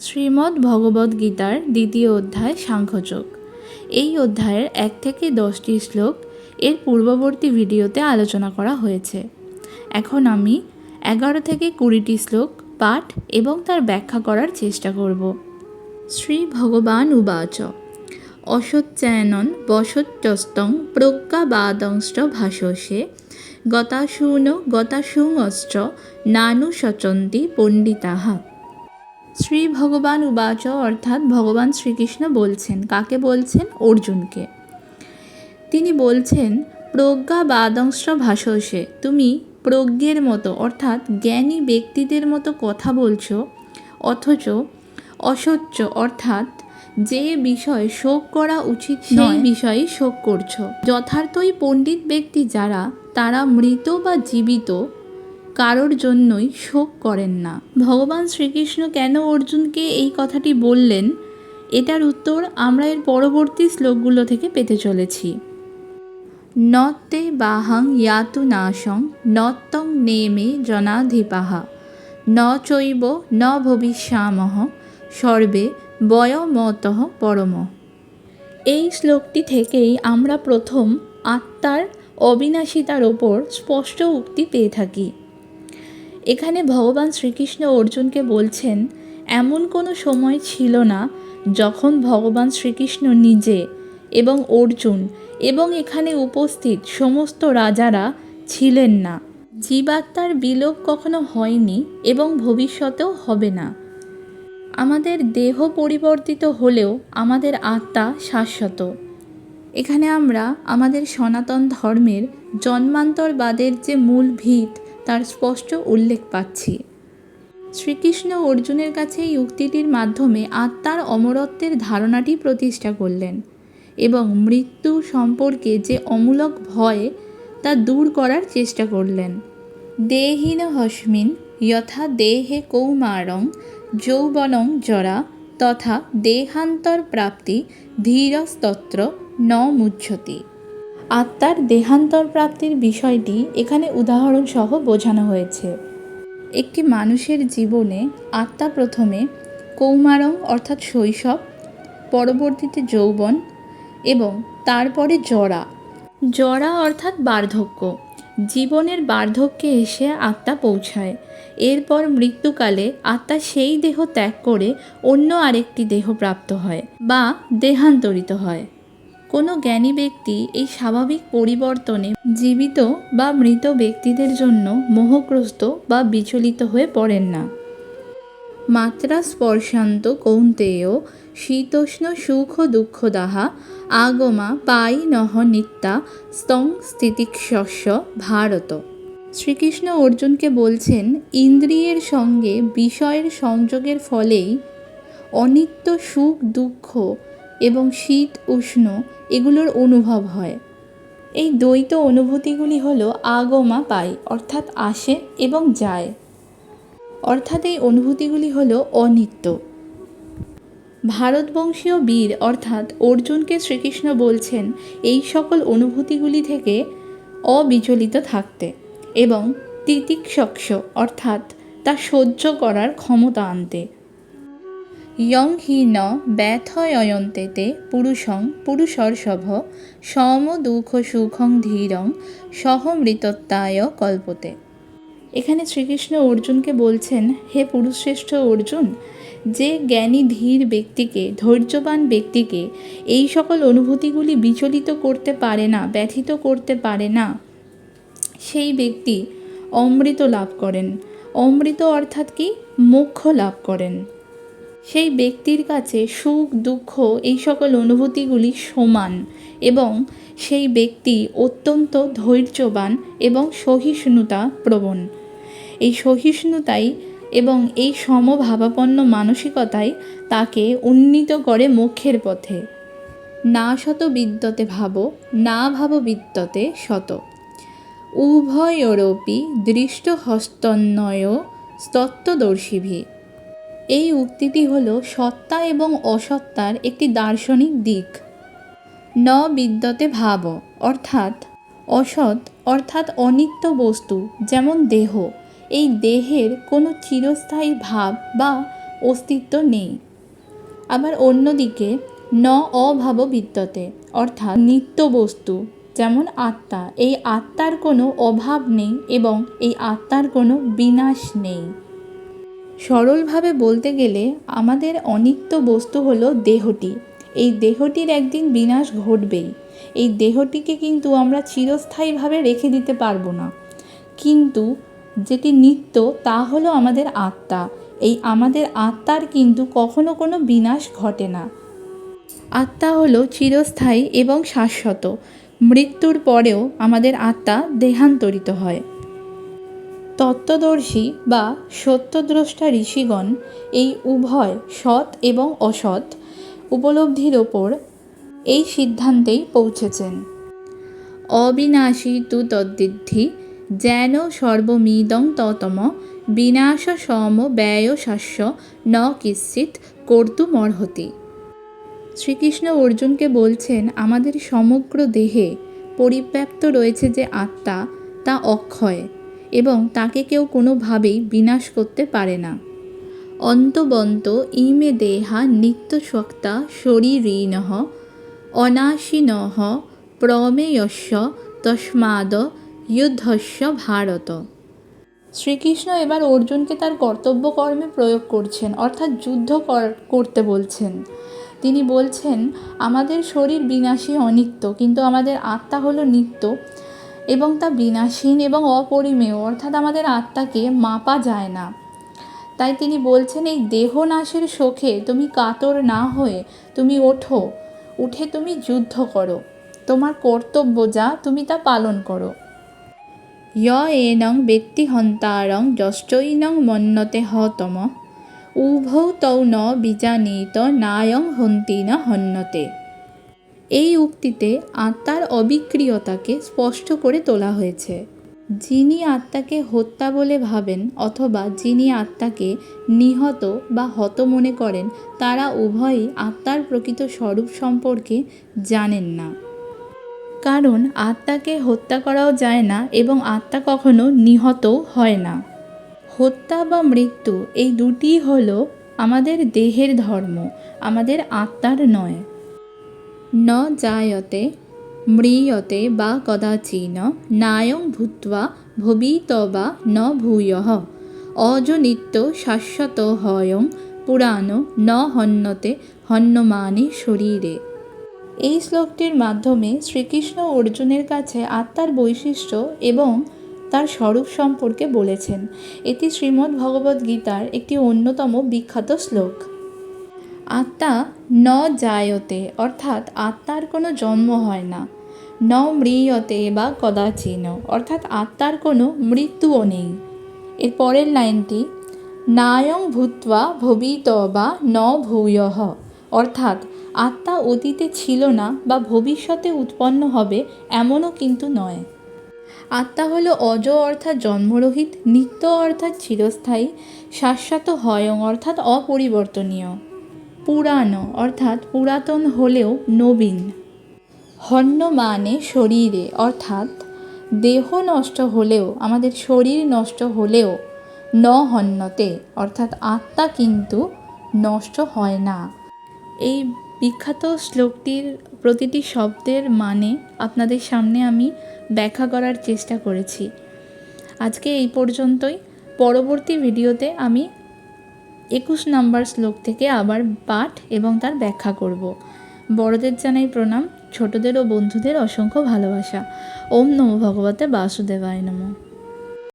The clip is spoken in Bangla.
শ্রীমদ্ ভগবদ্ গীতার দ্বিতীয় অধ্যায় সাংখ্যযোগ। এই অধ্যায়ের এক থেকে দশটি শ্লোক এর পূর্ববর্তী ভিডিওতে আলোচনা করা হয়েছে। এখন আমি এগারো থেকে কুড়িটি শ্লোক, পাঠ এবং তার ব্যাখ্যা করার চেষ্টা করব। শ্রী ভগবান উবাচ। অসচ্চায়নন বসত্যস্তং প্রজ্ঞাবাদংশ্চ ভাষসে গতাশূন গতাশূঙশ্চ নানু সচন্তি পণ্ডিতাহা শ্রী ভগবান উবাচ অর্থাৎ ভগবান শ্রীকৃষ্ণ বলছেন। কাকে বলছেন? অর্জুনকে। তিনি বলছেন প্রজ্ঞা বাদংশ ভাষসে তুমি প্রজ্ঞের মতো অর্থাৎ জ্ঞানী ব্যক্তিদের মতো কথা বলছো অথচ অসচ্য অর্থাৎ যে বিষয় শোক করা উচিত সেই বিষয়ে শোক করছ। যথার্থই পণ্ডিত ব্যক্তি যারা তারা মৃত বা জীবিত কারোর জন্যই শোক করেন না। ভগবান শ্রীকৃষ্ণ কেন অর্জুনকে এই কথাটি বললেন? এটার উত্তর আমরা এর পরবর্তী শ্লোকগুলো থেকে পেতে চলেছি। নত্তে বাহাং ইয়াতু নাশং, নত্তং নেমে জনাধিপাহা, ন চৈব ন ভবিষ্যামহ, সর্বে বয়মতঃ পরম। এই শ্লোকটি থেকেই আমরা প্রথম আত্মার অবিনাশিতার ওপর স্পষ্ট উক্তি পেয়ে থাকি। এখানে ভগবান শ্রীকৃষ্ণ অর্জুনকে বলছেন, এমন কোনো সময় ছিল না যখন ভগবান শ্রীকৃষ্ণ নিজে এবং অর্জুন এবং এখানে উপস্থিত সমস্ত রাজারা ছিলেন না। জীবাত্মার বিলোপ কখনো হয়নি এবং ভবিষ্যতেও হবে না। আমাদের দেহ পরিবর্তিত হলেও আমাদের আত্মা শাশ্বত। এখানে আমরা আমাদের সনাতন ধর্মের জন্মান্তরবাদের যে মূল ভিত তার স্পষ্ট উল্লেখ পাচ্ছি। শ্রীকৃষ্ণ অর্জুনের কাছে এই উক্তিটির মাধ্যমে আত্মার অমরত্বের ধারণাটি প্রতিষ্ঠা করলেন এবং মৃত্যু সম্পর্কে যে অমূলক ভয়, তা দূর করার চেষ্টা করলেন। দেহীন হস্মিন যথা দেহে কৌমারং যৌবনং জরা তথা দেহান্তর প্রাপ্তি ধীরস্তত্র ন মুচ্ছতি। আত্মার দেহান্তর প্রাপ্তির বিষয়টি এখানে উদাহরণসহ বোঝানো হয়েছে। একটি মানুষের জীবনে আত্মা প্রথমে কৌমারং অর্থাৎ শৈশব, পরবর্তীতে যৌবন এবং তারপরে জরা। জরা অর্থাৎ বার্ধক্য। জীবনের বার্ধক্যে এসে আত্মা পৌঁছায়। এরপর মৃত্যুকালে আত্মা সেই দেহ ত্যাগ করে অন্য আরেকটি দেহ প্রাপ্ত হয় বা দেহান্তরিত হয়। কোনো জ্ঞানী ব্যক্তি এই স্বাভাবিক পরিবর্তনে জীবিত বা মৃত ব্যক্তিদের জন্য মোহগ্রস্ত বা বিচলিত হয়ে পড়েন না। মাত্রা স্পর্শান্ত কৌন্তেয়, শীতোষ্ণ সুখ দুঃখদাহা আগমা পাই নহ নিত্যা, স্তং স্থিতিক্ষস্য ভারত। শ্রীকৃষ্ণ অর্জুনকে বলছেন, ইন্দ্রিয়ের সঙ্গে বিষয়ের সংযোগের ফলেই অনিত্য সুখ দুঃখ এবং শীত, উষ্ণ, এগুলোর অনুভব হয়। এই দ্বৈত অনুভূতিগুলি হলো আগমা পাই, অর্থাৎ আসে এবং যায়। অর্থাৎ এই অনুভূতিগুলি হলো অনিত্য। ভারতবংশীয় বীর, অর্থাৎ অর্জুনকে শ্রীকৃষ্ণ বলছেন, এই সকল অনুভূতিগুলি থেকে অবিচলিত থাকতে এবং তিতিক্ষক্ষ, অর্থাৎ তা সহ্য করার ক্ষমতা আনতে। ইয়ং হি ন ব্যথয়ন্তে তে পুরুষং পুরুষর্ষভ সম দুঃখ সুখং ধীরং সহমৃতত্বায় কল্পতে। এখানে শ্রীকৃষ্ণ অর্জুনকে বলছেন, হে পুরুষশ্রেষ্ঠ অর্জুন, যে জ্ঞানী ধীর ব্যক্তিকে, ধৈর্যবান ব্যক্তিকে এই সকল অনুভূতিগুলি বিচলিত করতে পারে না, ব্যথিত করতে পারে না, সেই ব্যক্তি অমৃত লাভ করেন। অমৃত অর্থাৎ কি? মোক্ষ লাভ করেন। সেই ব্যক্তির কাছে সুখ, দুঃখ এই সকল অনুভূতিগুলি সমান এবং সেই ব্যক্তি অত্যন্ত ধৈর্যবান এবং সহিষ্ণুতা প্রবণ। এই সহিষ্ণুতাই এবং এই সমভাবাপন্ন মানসিকতাই তাকে উন্নীত করে মোক্ষের পথে। না শত বিদ্যতে ভাব, না ভাব বিদ্যতে শত। উভয়োরপি দৃষ্টহস্তন্বয় তত্ত্বদর্শীভি এই উক্তিটি হল সত্তা এবং অসত্তার একটি দার্শনিক দিক। ন বিদ্যতে ভাব, অর্থাৎ অসৎ, অর্থাৎ অনিত্য বস্তু, যেমন দেহ। এই দেহের কোনো চিরস্থায়ী ভাব বা অস্তিত্ব নেই। আবার অন্যদিকে, ন অভাব বিদ্যতে, অর্থাৎ নিত্য বস্তু, যেমন আত্মা। এই আত্মার কোনো অভাব নেই এবং এই আত্মার কোনো বিনাশ নেই। সরলভাবে বলতে গেলে আমাদের অনিত্য বস্তু হলো দেহটি। এই দেহটির একদিন বিনাশ ঘটবেই। এই দেহটিকে কিন্তু আমরা চিরস্থায়ীভাবে রেখে দিতে পারব না। কিন্তু যেটি নিত্য, তা হলো আমাদের আত্মা। এই আমাদের আত্মার কিন্তু কখনো কোনো বিনাশ ঘটে না। আত্মা হলো চিরস্থায়ী এবং শাশ্বত। মৃত্যুর পরেও আমাদের আত্মা দেহান্তরিত হয়। তত্ত্বদর্শী বা সত্যদ্রষ্টা ঋষিগণ এই উভয় সৎ এবং অসৎ উপলব্ধির ওপর এই সিদ্ধান্তেই পৌঁছেছেন। অবিনাশী তু তদ্দিদ্ধি যেন সর্বমিদং ততম, বিনাশ সম ব্যয় শাস্য, ন কিশ্চিৎ কর্তুমর্হতি। শ্রীকৃষ্ণ অর্জুনকে বলছেন, আমাদের সমগ্র দেহে পরিব্যাপ্ত রয়েছে যে আত্মা, তা অক্ষয়। এবং তাকে কেউ কোনোভাবেই বিনাশ করতে পারে না। অন্তবন্ত ইমে দেহা নিত্যস্বক্তা শরীরীনঃ অনাশিনঃ প্রমেয়স্য তস্মাদ যুদ্ধস্য ভারত। শ্রীকৃষ্ণ এবার অর্জুনকে তার কর্তব্য কর্মে প্রয়োগ করছেন, অর্থাৎ যুদ্ধ কর- করতে বলছেন। তিনি বলছেন, আমাদের শরীর বিনাশী অনিত্য, কিন্তু আমাদের আত্মা হলো নিত্য। এবং তা বিনাশীন এবং অপরিমেয়, অর্থাৎ আমাদের আত্মাকে মাপা যায় না। তাই তিনি বলছেন, এই দেহনাশের শোকে তুমি কাতর না হয়ে তুমি ওঠো। উঠে তুমি যুদ্ধ করো। তোমার কর্তব্য যা, তুমি তা পালন করো। য় এনং ব্যক্তিহন্তারং যশ্চৈনং মন্যতে হতম। উভৌ তৌ ন বিজানীত নায়ং হন্তি না হন্যতে। এই উক্তিতে আত্মার অবিক্রিয়তাকে স্পষ্ট করে তোলা হয়েছে। যিনি আত্মাকে হত্যা বলে ভাবেন অথবা যিনি আত্মাকে নিহত বা হত মনে করেন, তারা উভয়ই আত্মার প্রকৃত স্বরূপ সম্পর্কে জানেন না। কারণ আত্মাকে হত্যা করাও যায় না এবং আত্মা কখনো নিহতও হয় না। হত্যা বা মৃত্যু এই দুটিই হলো আমাদের দেহের ধর্ম, আমাদের আত্মার নয়। ন জায়তে ম্রিয়তে বা কদাচিন নায়ং ভূত্বা ভবিত বা ন ভূয়ঃ। অজনিত্য শাশ্বত হয়ং পুরাণ ন হন্যতে হন্যমানে শরীরে। এই শ্লোকটির মাধ্যমে শ্রীকৃষ্ণ অর্জুনের কাছে আত্মার বৈশিষ্ট্য এবং তার স্বরূপ সম্পর্কে বলেছেন। এটি শ্রীমদ্ ভগবদ্গীতার একটি অন্যতম বিখ্যাত শ্লোক। আত্মা ন জায়তে অর্থাৎ আত্মার কোনো জন্ম হয় না। ন মৃয়তে বা কদাচিন অর্থাৎ আত্মার কোনো মৃত্যুও নেই। এর পরের লাইনটি, নায়ং ভূত্বা ভবিত বা ন ভূয়ঃ, অর্থাৎ আত্মা অতীতে ছিল না বা ভবিষ্যতে উৎপন্ন হবে এমনও কিন্তু নয়। আত্মা হলো অজ, অর্থাৎ জন্মরহিত, নিত্য, অর্থাৎ চিরস্থায়ী, শাশ্বত, হয়ং, অর্থাৎ অপরিবর্তনীয়। পুরানো, অর্থাৎ পুরাতন হলেও নবীন। হন্য মানে শরীরে, অর্থাৎ দেহ নষ্ট হলেও, আমাদের শরীর নষ্ট হলেও ন হন্যতে অর্থাৎ আত্মা কিন্তু নষ্ট হয় না। এই বিখ্যাত শ্লোকটির প্রতিটি শব্দের মানে আপনাদের সামনে আমি ব্যাখ্যা করার চেষ্টা করেছি। আজকে এই পর্যন্তই। পরবর্তী ভিডিওতে আমি একুশ নাম্বার শ্লোক থেকে আবার পাঠ এবং তার ব্যাখ্যা করব। বড়দের জানাই প্রণাম, ছোটদের ও বন্ধুদের অসংখ্য ভালোবাসা। ওম নমো ভগবতে বাসুদেবায় নমঃ।